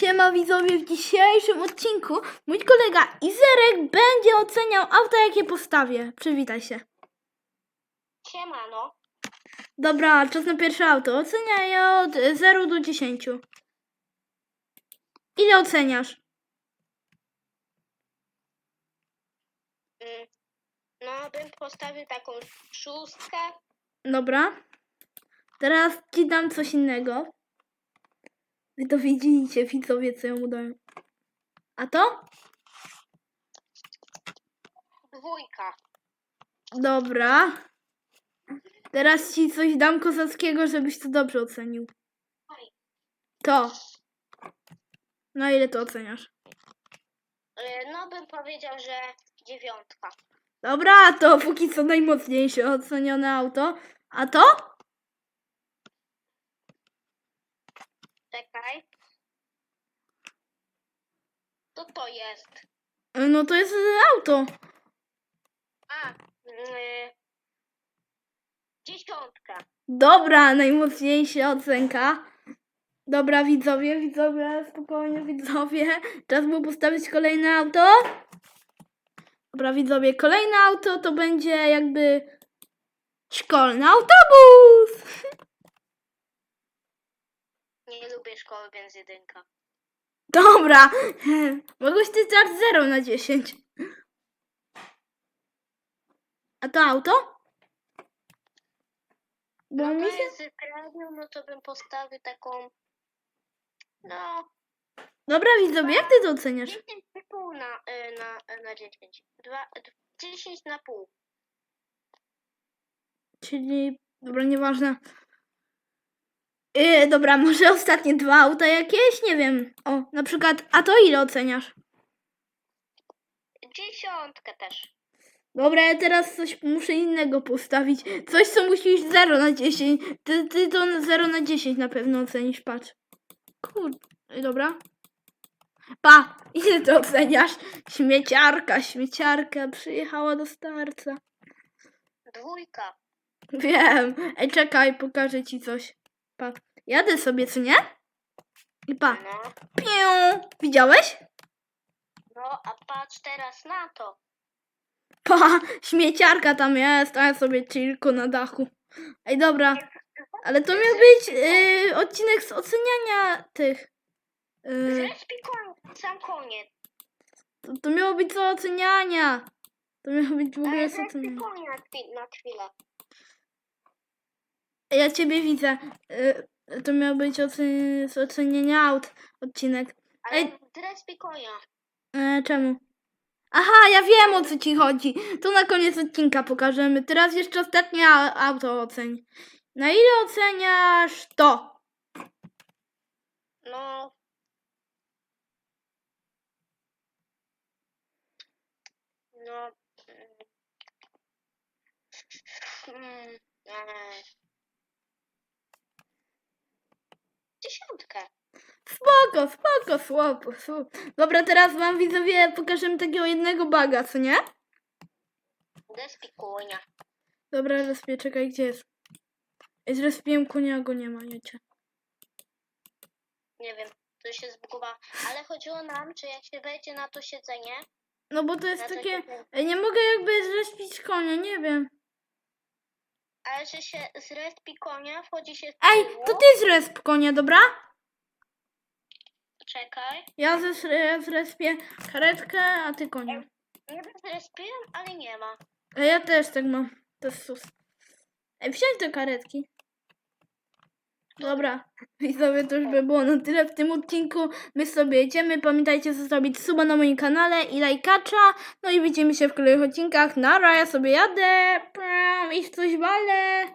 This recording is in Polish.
Siema widzowie, w dzisiejszym odcinku mój kolega Izerek będzie oceniał auta, jakie postawię. Przywitaj się. Siemano. Dobra, czas na pierwsze auto. Oceniaj je od 0 do 10. Ile oceniasz? Mm, No, bym postawił taką szóstkę. Dobra. Teraz ci dam coś innego. Wy to widzicie, widzowie, co ja mu dałem. A to? Dwójka. Dobra. Teraz ci coś dam kozackiego, żebyś to dobrze ocenił. To. Na ile to oceniasz? Y, No, bym powiedział, że dziewiątka. Dobra, to póki co najmocniejsze ocenione auto. A to? Czekaj. Co to jest? No to jest auto. A, y, dziesiątka. Dobra, najmocniejsza ocenka. Dobra, widzowie, widzowie, spokojnie, widzowie. Czas było postawić kolejne auto. Dobra, widzowie, kolejne auto to będzie jakby szkolny autobus. Nie lubię szkoły, więc jedynka. Dobra, mogłeś ty dać 0 na 10. A to auto? Bo No mi to się... jest premium, no to bym postawił taką... No, Dobra, widzowie, jak ty to oceniasz? 10,5 na, y, na, na 10. Dwa, d- 10 na pół. Czyli, dobra, nieważne. Yy, dobra, może ostatnie dwa auta jakieś? Nie wiem. O, na przykład, a to ile oceniasz? Dziesiątkę też. Dobra, ja teraz coś muszę innego postawić. Coś, co musisz 0 na 10. Ty, ty to 0 na 10 na pewno ocenisz, patrz. Kurde, dobra. Pa, ile to oceniasz? Śmieciarka, śmieciarka przyjechała do starca. Dwójka. Wiem. Ej, czekaj, pokażę ci coś. Pa. Jadę sobie, co nie? I pa. No. Piu. Widziałeś? No, a patrz teraz na to. Pa, śmieciarka tam jest, a ja sobie chillko na dachu. Ej, dobra. Ale to miał być yy, odcinek z oceniania tych. Yy, Zresztą koniec, sam koniec. to, to miało być co oceniania. To miało być w ogóle Ale z zresztą oceniania. chwi- na chwilę. Ja ciebie widzę. Yy, to miał być ocen- z oceniania aut odcinek. Ale Ej. zresztą konia. E, czemu? Aha, ja wiem o co ci chodzi. To na koniec odcinka pokażemy. Teraz jeszcze ostatnie a- auto oceń. Na ile oceniasz to? No. No. mm, mm, e, Spoko, spoko, słabo, słabo. Dobra, teraz wam widzowie pokażemy takiego jednego baga, co nie? Deski konia. Dobra, respię, czekaj, gdzie jest? Ej, Zrespiłem konia, go nie ma, jecie. Nie wiem, to się zbugowało. Ale chodziło nam, czy jak się wejdzie na to siedzenie, No bo to jest na to takie... siedzenie Ej, nie mogę jakby zrespić konia, nie wiem. ale że się z respi konia wchodzi się z Ej, tyłu. to ty zresp konia, dobra? Czekaj. Ja, zes- ja zrespię karetkę, a ty konia. Wiem, zrespiłem, ale nie ma. A ja też tak mam. To jest sus. Ej, wsiądź do karetki. Dobra, widzowie, to już by było na tyle w tym odcinku. My sobie jedziemy. Pamiętajcie zostawić suba na moim kanale i lajkacza. No i widzimy się w kolejnych odcinkach. Nara, ja sobie jadę. Pram, I coś walę.